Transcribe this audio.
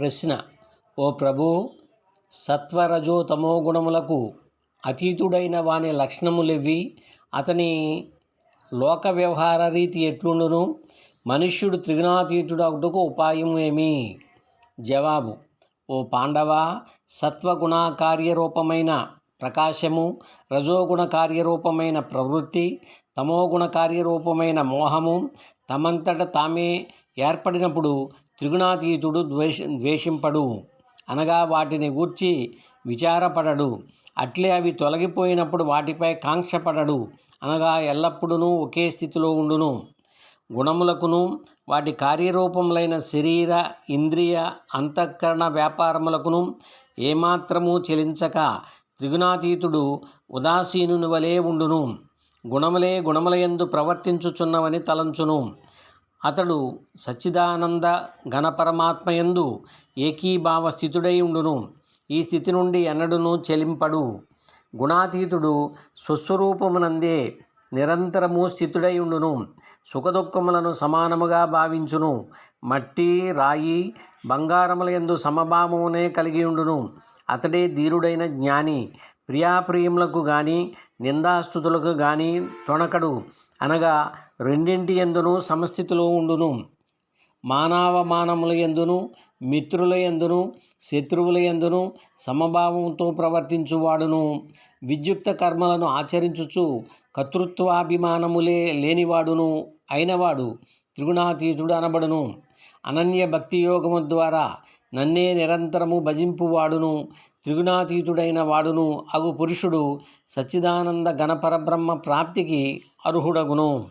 ప్రశ్న. ఓ ప్రభు సత్వరజో తమో గుణములకు అతీతుడైన వాని లక్షణములెవ్వి అతని లోక వ్యవహార రీతి ఎట్లుండును? మనుష్యుడు త్రిగుణాతీతుడగుటకు ఉపాయం ఏమి? జవాబు. ఓ పాండవ సత్వగుణ కార్యరూపమైన ప్రకాశము రజోగుణ కార్యరూపమైన ప్రవృత్తి తమోగుణ కార్యరూపమైన మోహము తమంతట తామే ఏర్పడినప్పుడు త్రిగుణాతీతుడు ద్వేష ద్వేషింపడు. అనగా వాటిని గూర్చి విచారపడడు. అట్లే అవి తొలగిపోయినప్పుడు వాటిపై కాంక్షపడడు. అనగా ఎల్లప్పుడూ ఒకే స్థితిలో ఉండును. గుణములకును వాటి కార్యరూపములైన శరీర ఇంద్రియ అంతఃకరణ వ్యాపారములకును ఏమాత్రము చెలించక త్రిగుణాతీతుడు ఉదాసీనుని వలె ఉండును. గుణములే గుణములయందు ప్రవర్తించుచున్నవని తలంచును. అతడు సచ్చిదానంద ఘనపరమాత్మయందు ఏకీభావ స్థితుడై ఉండును. ఈ స్థితి నుండి ఎన్నడును చెలింపడు. గుణాతీతుడు స్వస్వరూపమునందే నిరంతరము స్థితుడై ఉండును. సుఖదుఖములను సమానముగా భావించును. మట్టి రాయి బంగారములందు సమభావమునే కలిగి ఉండును. అతడే ధీరుడైన జ్ఞాని. ప్రియాప్రియములకు గాని నిందాస్తుతులకు గాని తొణకడు. అనగా రెండింటి ఎందును సమస్థితిలో ఉండును. మానవమానముల ఎందును మిత్రుల ఎందును శత్రువుల ఎందును సమభావంతో ప్రవర్తించువాడును. విద్యుక్త కర్మలను ఆచరించుచు కర్తృత్వాభిమానములే లేనివాడును అయినవాడు. త్రిగుణాతీతుడు అనబడును. అనన్య భక్తి యోగము ద్వారా నన్నే నిరంతరము భజింపువాడును త్రిగుణాతీతుడైన వాడును. అగు పురుషుడు సచ్చిదానంద ఘనపరబ్రహ్మ ప్రాప్తికి అర్హుడగును.